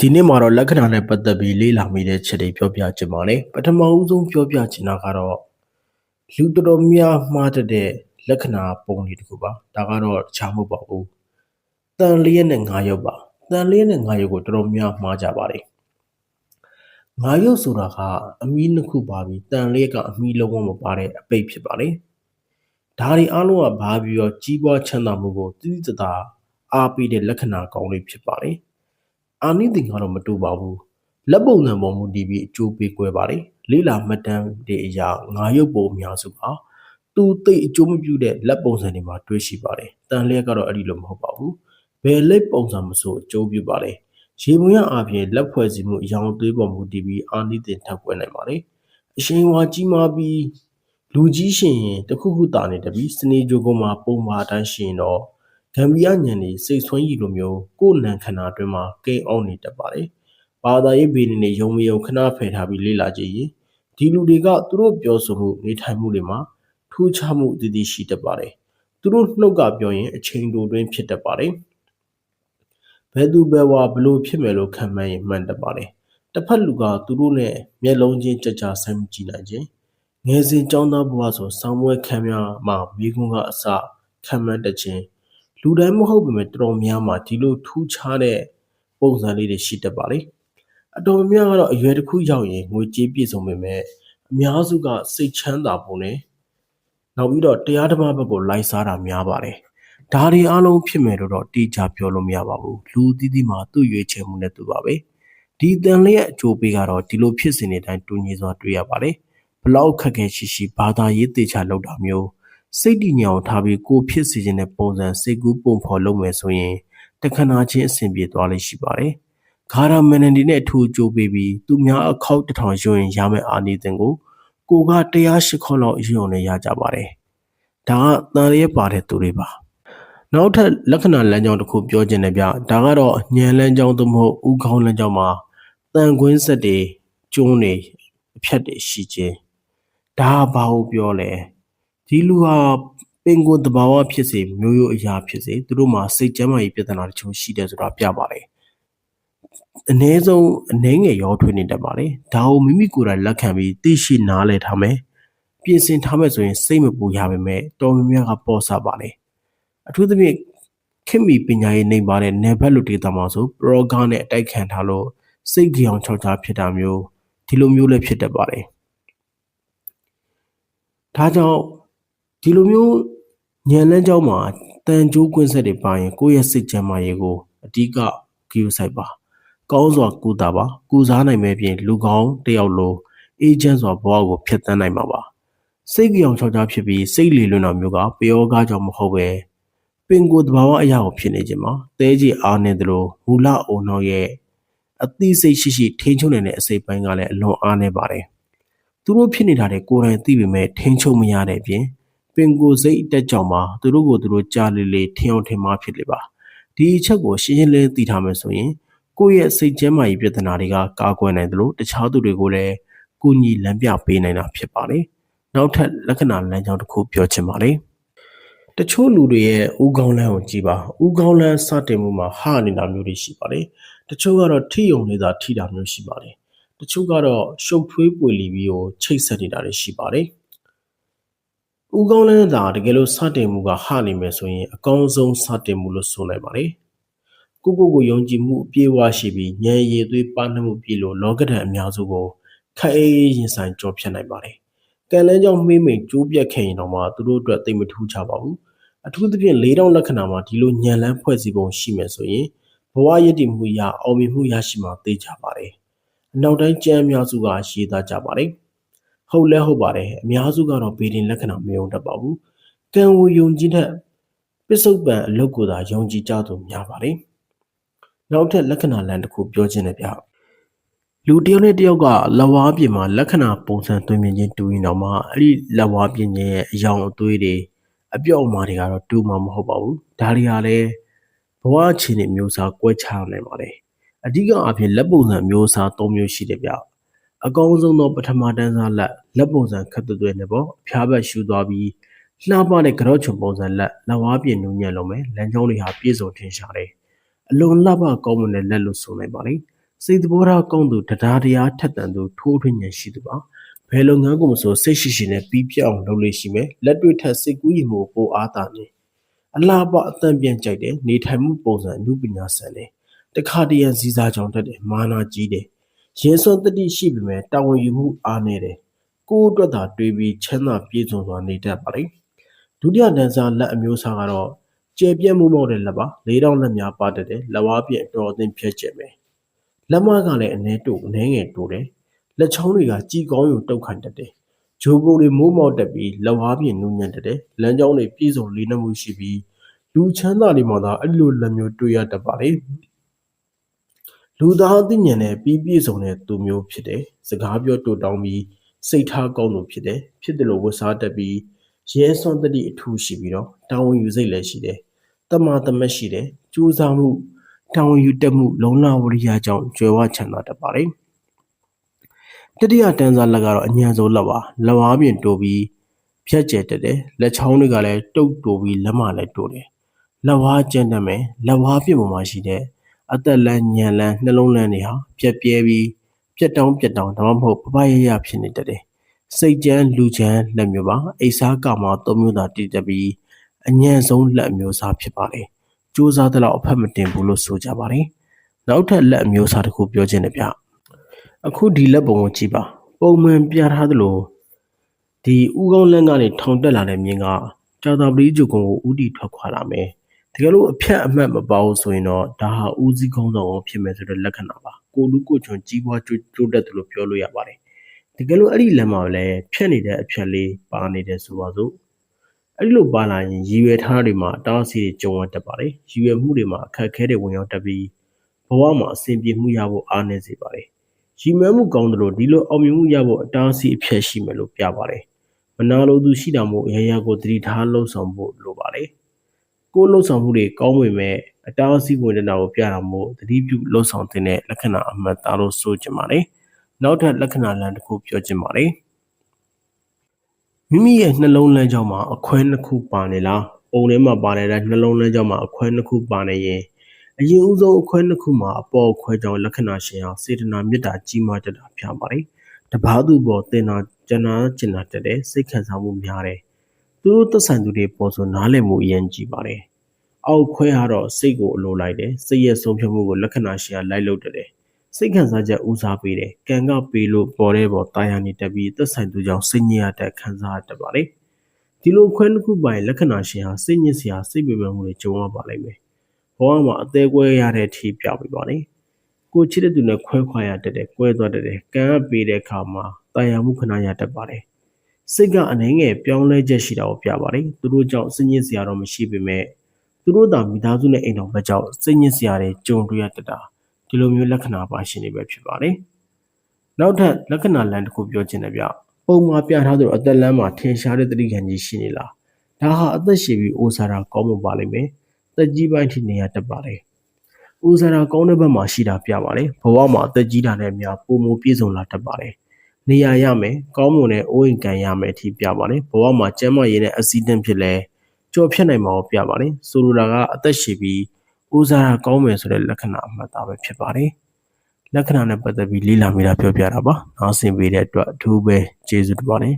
ဒီနေ့မှာတော့လက္ခဏာနဲ့ပတ်သက်ပြီးလေ့လာမိတဲ့ချက်တွေပြောပြချင်ပါတယ်ပထမဦးဆုံးပြောပြချင်တာကတော့လူတော်တော်များမှားတတ်တဲ့လက္ခဏာပုံတွေတခုပါဒါကတော့တခြားမဟုတ်ပါဘူးတန်လျက်နဲ့ငါရုပ်ပါတန်လျက်နဲ့ငါရုပ်ကိုတော်တော်များမှားကြပါတယ်ငါရုပ်ဆိုတာကအမီးနှစ်ခုပါပြီးတန်လျက်ကအမီးလုံးဝမပါတဲ့အပိတ်ဖြစ်ပါတယ်ဒါတွေအားလုံးကဘာပြီးတော့ကြီးပွားချမ်းသာမှုကိုတိတိတသာအားပေးတဲ့လက္ခဏာကောင်းလေးဖြစ်ပါတယ် အာနိသင်ကတော့မတူပါဘူးလက်ပုံစံပေါ်မူတည်ပြီးအကျိုးပေးကွဲပါတယ်လေးလာမှတ်တမ်းတွေအရာငါရုပ်ပုံအများစုပါသူသိအကျိုးမပြုတဲ့လက်ပုံစံတွေမှာတွေ့ရှိပါတယ်တန်လျက်ကတော့အဲ့ဒီလိုမဟုတ်ပါဘူးဘယ်လက်ပုံစံမဆိုအကျိုးပြုပါတယ်ရေပုံရအပြင်လက်ဖွဲ့စီမှုအယောင်သွေးပေါ်မူတည်ပြီးအာနိသင်ထပ်ကွဲနိုင်ပါတယ်အရှင်ဝါကြီးမားပြီးလူကြီးရှင်ရင်တခုခုတာနေတပြီးစနေကြိုကမှာပုံမာတန်းရှင်တော့ ဂမ်ဘီယာညံနေစိတ်ဆွမ်းရည်လိုမျိုးကိုယ်နံခန္ဓာအတွင်းမှာကိန်းအောင်နေတတ်ပါတယ်။ဘာသာရေးဘေးနေနေယုံမယုံခဏဖယ်ထားပြီးလေ့လာကြည့်ရင်ဒီလူတွေကသူတို့ပြောဆိုမှုနေထိုင်မှုတွေမှာထူးခြားမှုအသီးသီးရှိတတ်ပါတယ်။သူတို့နှုတ်ကပြောရင်အချိန်တိုတွင်းဖြစ်တတ်ပါတယ်။ဘယ်သူဘယ်ဝါဘလို့ဖြစ်မယ်လို့ခံမှန်းရင်မှန်တတ်ပါတယ်။တစ်ဖက်လူကသူတို့နဲ့မျက်လုံးချင်းကြကြဆိုင်မကြည့်နိုင်ခြင်းငယ်စဉ်ចောင်းသားဘဝဆိုဆောင်းပွဲခံများမှာမိကွန်းကအစခံမှန်းတတ်ခြင်း လူတိုင်းမဟုတ်ပေမဲ့တော်တော်များများဒီလိုထူးခြားတဲ့ပုံစံလေးတွေရှိတတ်ပါလေအတော်များများကတော့အရွယ်တစ်ခုရောက်ရင်ငွေကြေးပြည့်စုံပေမဲ့အများစုကစိတ်ချမ်းသာပုံနဲ့နောက်ပြီးတော့တရားဓမ္မဘက်ကိုလိုက်စားတာများပါတယ်ဒါတွေအားလုံးဖြစ်မယ်လို့တော့တိကျပြောလို့မရပါဘူးလူသီးသီးမှာသူ့ရွေးချယ်မှုနဲ့သူပါပဲဒီတန်လေးရဲ့အကျိုးပေးကတော့ဒီလိုဖြစ်စဉ်တွေတိုင်းတူညီစွာတွေ့ရပါတယ်ဘလောက်ခက်ခဲရှိရှိဘာသာရေးတေချာလောက်တာမျိုး စိတ်တည်ငြိမ်ထားပြီးကိုဖြစ်စီခြင်းတဲ့ပုံစံစိတ်ကူးပုံဖော်လုပ်မယ်ဆိုရင်တခဏချင်းအဆင်ပြေသွားလိမ့်ရှိပါတယ်။ဂါရာမန်နဒီနဲ့အထူးကြိုးပေးပြီးသူများအခောက်တထောင်ရွရင်ရမယ့်အာနိသင်ကိုကိုက108ခေါက်လောက်ရွံနဲ့ရကြပါတယ်။ဒါကတန်ရဲပါတဲ့သူတွေပါ။နောက်ထပ်လက္ခဏာလမ်းကြောင်းတစ်ခုပြောခြင်းနဲ့ဗျဒါကတော့ညံလမ်းကြောင်းသို့မဟုတ်ဥခေါင်းလမ်းကြောင်းမှာတန်ခွင်းဆက်တွေကျုံးတွေအဖြတ်တွေရှိခြင်းဒါဘာကိုပြောလဲ ဒီလူဟာပင်ကိုယ်တဘာဝဖြစ်စေမျိုးရိုးအရာဖြစ်စေသူတို့မှာစိတ်ကျန်းမာရေးပြဿနာတချို့ရှိတယ်ဆိုတာပြပါတယ်အ ਨੇ ဆုံးအနှဲငယ်ရောထွေးနေတတ်ပါတယ်ဒါကိုမိမိကိုယ်တိုင်လက်ခံပြီးသိရှိနားလည်ထားမယ်ပြင်ဆင်ထားမယ်ဆိုရင်စိတ်မပူရပါပဲတော်များများကပေါ်စားပါလေအထူးသဖြင့်ခင်မီပညာရေးနေပါတဲ့နယ်ဘက်လူဒေသမှာဆိုပရောဂါနဲ့အတိုက်ခံထားလို့စိတ်ကြောင်ချောက်ချားဖြစ်တာမျိုးဒီလိုမျိုးလည်းဖြစ်တတ်ပါတယ်ဒါကြောင့် ဒီလိုမျိုးညံလန်းကြောင်းမှာတန်ကြိုးကွင်းဆက်တွေပါရင်ကိုယ့်ရဲ့စိတ်ချမ်းသာရေးကိုအဓိကဂရုစိုက်ပါကောင်းစွာကုသပါကုစားနိုင်မဲ့ပြင်လူကောင်းတယောက်လိုအေဂျင့်စွာဘဝကိုဖျက်ဆီးနိုင်မှာပါစိတ်ကြောင်ချောက်ချားဖြစ်ပြီးစိတ်လေလွန်တာမျိုးကပျောကားကြောင့်မဟုတ်ပဲပင်ကိုယ်တဘာဝအရာကိုဖြစ်နေခြင်းမှာတဲကြီးအားနေသလိုမူလအုံနောက်ရဲ့အသိစိတ်ရှိရှိထိန်းချုပ်နိုင်တဲ့အစိတ်ပိုင်းကလည်းအလွန်အားနေပါတယ်သူတို့ဖြစ်နေတာတွေကိုယ်တိုင်သိပေမဲ့ထိန်းချုပ်မရတဲ့အပြင် ပင်ကိုယ်စိတ်အတက်ကြောင့်မှသူတို့ကိုသူတို့ကြားလေလေထင်အောင်ထင်မှားဖြစ်လေပါဒီအချက်ကိုရှင်းရှင်းလင်းသိထားမယ်ဆိုရင်ကိုယ့်ရဲ့စိတ်ကျန်းမာရေးပြဿနာတွေကကာကွယ်နိုင်တယ်လို့တခြားသူတွေကိုလည်းကုညီလမ်းပြပေးနိုင်တာဖြစ်ပါတယ်နောက်ထပ်လက္ခဏာလမ်းကြောင်းတစ်ခုပြောချင်ပါတယ်တချို့လူတွေရဲ့ဥကောင်းလန်းကိုကြည်ပါဥကောင်းလန်းစတင်မှုမှာဟာနေတာမျိုးတွေရှိပါတယ်တချို့ကတော့ထိယုံနေတာထိတာမျိုးရှိပါတယ်တချို့ကတော့ရှုပ်ထွေးပွေလီပြီးကိုချိတ်ဆက်နေတာတွေရှိပါတယ်။ ဦးကောင်းလန်းသာတကယ်လို့စတင်မှုကဟနေမယ်ဆိုရင်အကောင်းဆုံးစတင်မှုလို့ဆိုနိုင်ပါတယ်။ကိုကိုကိုယုံကြည်မှုအပြည့်အဝရှိပြီးဉာဏ်ရည်သွေးပါနှမှုပြည့်လို့လောကဓာတ်အများစုကိုခက်အေးရင်ဆိုင်ကြောဖြတ်နိုင်ပါတယ်။ကံလန်းကြောင့်မှိမ့်မိန်ကျိုးပြတ်ခဲ့ရင်တော့မှသူတို့အတွက်သိမထူးခြားပါဘူး။အထူးသဖြင့်၄တောင်လက္ခဏာမှာဒီလိုညံလန်းဖွဲ့စည်းပုံရှိမယ်ဆိုရင်ဘဝရည်တည်မှုရအောင်မြင်မှုရရှိမှာသိကြပါတယ်။အနောက်တိုင်းကျမ်းအများစုကရေးသားကြပါတယ်။ ဟုတ်လဲဟုတ်ပါတယ်။အများစုကတော့ဗေဒင်လက္ခဏာမယုံတတ်ပါဘူး။ကံဝယုံကြည်တဲ့ပစ္စုပန်အလုတ်ကိုသာယုံကြည်ကြသူများပါတယ်။နောက်ထပ်လက္ခဏာလမ်းတစ်ခုပြောခြင်းနဲ့ပြလူတယောက်နဲ့တယောက်ကလဝါပြင်မှာလက္ခဏာပုံစံသွင်းမြင်ချင်းတူရင်တော့မှအဲ့ဒီလဝါပြင်ရဲ့အယောင်အသွေးတွေအပြော့အမာတွေကတော့တူမှာမဟုတ်ပါဘူး။ဒါတွေကလည်းဘဝအခြေအနေမျိုးစားကွဲခြားနိုင်ပါတယ်။အဓိကအားဖြင့်လက်ပုံစံမျိုးအစား၃မျိုးရှိတယ်ဗျ အကောင်းဆုံးသောပထမတန်းစားလက်လက်ပုံစံခက်သွဲနဲ့ပေါ့အဖျားဘက်ရှူသွားပြီးလှပတဲ့ကြော့ချုံပုံစံလက်လက်ဝါးပြင်နူးညံ့လုံးမယ်လမ်းကြောင်းတွေဟာပြည့်စုံထင်ရှားတယ်အလွန်လှပကောင်းမွန်တဲ့လက်လို့ဆိုနိုင်ပါလေစိတ်သဘောထားကောင်းသူတရားတရားထက်သန်သူထိုးထွင်းဉာဏ်ရှိသူပါဘယ်လုပ်ငန်းကိုမဆိုစိတ်ရှိရှိနဲ့ပြီးပြအောင်လုပ်လို့ရှိမယ်လက်တွေ့ထက်စိတ်ကူးရင်မှုပိုအားတာနေအလားပါအသံပြန်ကြိုက်တယ်နေထိုင်မှုပုံစံအမှုပညာဆန်တယ်တခါတရံစီစားကြောင်တက်တယ်မာနာကြီးတယ် ရင်စွမ်းတတိရှိပေမဲ့တာဝန်ယူမှုအားနေတယ်ကိုယ်အတွက်သာတွေးပြီးချမ်းသာပြည့်စုံစွာနေတတ်ပါလေဒုတိယတန်းစားလက်အမျိုးအစားကတော့ကျေပြတ်မှုမောက်တဲ့လက်ပါလေးတောင်လက်များပါတတ်တယ်လက်ဝါးပြည့်အတော်အသင့်ဖြတ်ကျက်မယ်လက်မကလည်းအနေတို့အနေငယ်တိုးတယ်လက်ချောင်းတွေကကြည်ကောင်းယူတုတ်ခန့်တတ်တယ်ဂျိုးကိုတွေမိုးမောက်တက်ပြီးလက်ဝါးပြည့်နူးညံ့တတ်တယ်လမ်းကြောင်းတွေပြည့်စုံလေးနှမှုရှိပြီးလူချမ်းသာတွေမှာသာအဲ့လိုလက်မျိုးတွေ့ရတတ်ပါလေ လူသားသိဉာဏ်နဲ့ပြီးပြည့်စုံတဲ့သူမျိုးဖြစ်တယ်စကားပြောတူတောင်းပြီးစိတ်ထားကောင်းသူဖြစ်တယ်ဖြစ်တယ်လို့ဝတ်စားတတ်ပြီးရဲစွမ်းတတိအထူးရှိပြီးတော့တာဝန်ယူစိတ်လည်းရှိတယ်တမာတမတ်ရှိတယ်ကြိုးစားမှုတာဝန်ယူတတ်မှုလုံလဝရိယကြောင့်ကြွယ်ဝချမ်းသာတတ်ပါလေတတိယတန်းစားလက်ကတော့အញ្ញံဆုံးလက်ပါလက်ဝါးပြင်တိုးပြီးဖြတ်ကျက်တက်တယ်လက်ချောင်းတွေကလည်းတုတ်တိုးပြီးလက်မလည်းတိုးတယ်လက်ဝါးကျန်းတတ်မယ်လက်ဝါးပြင်ပေါ်မှာရှိတဲ့ အသက်လန်းညံလန်းနှလုံးလန်းတွေဟာပြက်ပြဲပြီးပြက်တောင်းပြက်တောင်းဒါမှမဟုတ်ပပရရဖြစ်နေတတ်တယ်စိတ်ကြမ်းလူကြမ်းလက်မျိုးပါအိစားကမှာသုံးမျိုးသာတည်တတ်ပြီးအញ្ញံဆုံးလက်မျိုးစားဖြစ်ပါတယ်စူးစမ်းတဲ့လောက်အဖက်မတင်ဘူးလို့ဆိုကြပါတယ်နောက်ထပ်လက်အမျိုးအစားတစ်ခုပြောခြင်းနဲ့ဗျအခုဒီလက်ပုံကိုကြည့်ပါပုံမှန်ပြထားသလိုဒီဥကောင်းလန်းကနေထောင်တက်လာတဲ့မြင်းကကြာတာပတိကျုံကိုဥတီထွက်ခွာလာမယ် တကယ်လို့အဖြတ်အမှတ်မပေါဘူးဆိုရင်တော့ဒါဟာဦးစီးကောင်းဆောင်ဖြစ်မယ်ဆိုတဲ့လက္ခဏာပါကိုလူကိုချွန်ကြီးပွားကျိုးတက်တယ်လို့ပြောလို့ရပါတယ်တကယ်လို့အဲ့ဒီလမ်းမှာလည်းဖြတ်နေတဲ့အဖြတ်လေးပါနေတယ်ဆိုပါစို့အဲ့ဒီလိုပါလာရင်ရည်ရွယ်ထားတွေမှာတားဆီးတွေကြုံရတတ်ပါတယ်ရည်ရွယ်မှုတွေမှာအခက်အခဲတွေဝင်ရောက်တတ်ပြီးဘဝမှာအဆင်ပြေမှုရဖို့အားနည်းစေပါတယ်ရည်မှန်းမှုကောင်းတယ်လို့ဒီလိုအောင်မြင်မှုရဖို့အတားအဆီးအဖြတ်ရှိမယ်လို့ပြပါတယ်မနာလိုသူရှိတာမို့အရာရာကိုသတိထားလှုပ်ဆောင်ဖို့လိုပါတယ် ကိုယ်လှုပ်ဆောင်မှုတွေကောင်းပေမဲ့အတားအဆီးဝင်တဲ့နာကိုပြတာမို့သတိပြုလှုပ်ဆောင်တဲ့လက္ခဏာအမှတ်သားလို့ဆိုကြပါတယ်နောက်ထပ်လက္ခဏာလမ်းတစ်ခုပြောချင်ပါတယ်မိမိရဲ့နှလုံးလမ်းကြောင်းမှာအခွဲနှစ်ခုပါနေလားပုံထဲမှာပါနေတဲ့နှလုံးလမ်းကြောင်းမှာအခွဲနှစ်ခုပါနေရင်အရင်ဦးဆုံးအခွဲနှစ်ခုမှာအပေါ်အခွဲကြောင်းလက္ခဏာရှင်အောင်စေတနာမေတ္တာကြီးမားတတ်တာဖြစ်ပါတယ်တဘာသူပေါ်တင်နာကျနာကျင်နာတတ်တဲ့စိတ်ခံစားမှုများတယ် သူတို့သက်ဆိုင်သူတွေပေါ်ဆိုနားလည်မှုအရင်ကြည့်ပါတယ်အောက်ခွဲကတော့စိတ်ကိုအလိုလိုက်တယ်စိတ်ရဲ့ဆုံးဖြတ်မှုကိုလက္ခဏာရှင်ကလိုက်လုပ်တယ်စိတ်ခံစားချက်ဦးစားပေးတယ်ကံကပေးလို့ပေါ်တဲ့ပေါ်တာယာနေတတ်ပြီးသက်ဆိုင်သူကြောင့်စိတ်ညစ်ရတဲ့ခံစားတတ်ပါလေဒီလိုခွဲတစ်ခုပိုင်လက္ခဏာရှင်ဟာစိတ်ညစ်စရာစိတ်ပင်ပန်းမှုတွေကြုံရပါလိမ့်မယ်ဘဝမှာအသေးကွဲရတဲ့အထိပြပြပါလေကိုချစ်တဲ့သူနဲ့ခွဲခွာရတတ်တယ်ကွဲသွားတတ်တယ်ကံကပေးတဲ့အခါမှာတာယာမှုခဏရတတ်ပါတယ် စိတ်ကအနှဲငယ်ပြောင်းလဲချက်ရှိတာကိုပြပါတယ်သူတို့ကြောင့်စိတ်ညစ်စရာတော့မရှိပေမဲ့သူတို့သာမိသားစုနဲ့အိမ်တော်ဘက်ကြောင့်စိတ်ညစ်စရာတွေကြုံတွေ့ရတတ်တာဒီလိုမျိုးလက္ခဏာပါရှင်နေပဲဖြစ်ပါတယ်။နောက်ထပ်လက္ခဏာလမ်းတစ်ခုပြောချင်တယ်ဗျ။ပုံမှာပြထားသလိုအသက်လမ်းမှာထင်ရှားတဲ့တတိခံကြီးရှိနေလား။ဒါဟာအသက်ရှည်ပြီးအိုဆာတာကောင်းမပါလိမ့်မယ်။သက်ကြီးပိုင်းထိနေရတတ်ပါတယ်။အိုဆာတာကောင်းတဲ့ဘက်မှာရှိတာပြပါတယ်။ဘဝမှာအသက်ကြီးတာနဲ့အများပုံမပြည့်စုံလာတတ်ပါတယ်။ နေရာရမယ်ကောင်းမွန်တဲ့အိုးအိမ်ကန်ရမယ်အထိပြပါတယ်။ဘဝမှာကျန်းမာရေးနဲ့အဆီဒင့်ဖြစ်လဲကြော်ဖြတ်နိုင်မှာကိုပြပါတယ်။ဆိုလိုတာကအသက်ရှည်ပြီးဦးစားတာကောင်းမယ်ဆိုတဲ့လက္ခဏာအမှတ်သားပဲဖြစ်ပါတယ်လက္ခဏာနဲ့ပတ်သက်ပြီးလေ့လာမိတာပြောပြတာပါနားဆင်ပေးတဲ့အတွက်အထူးပဲကျေးဇူးတင်ပါတယ်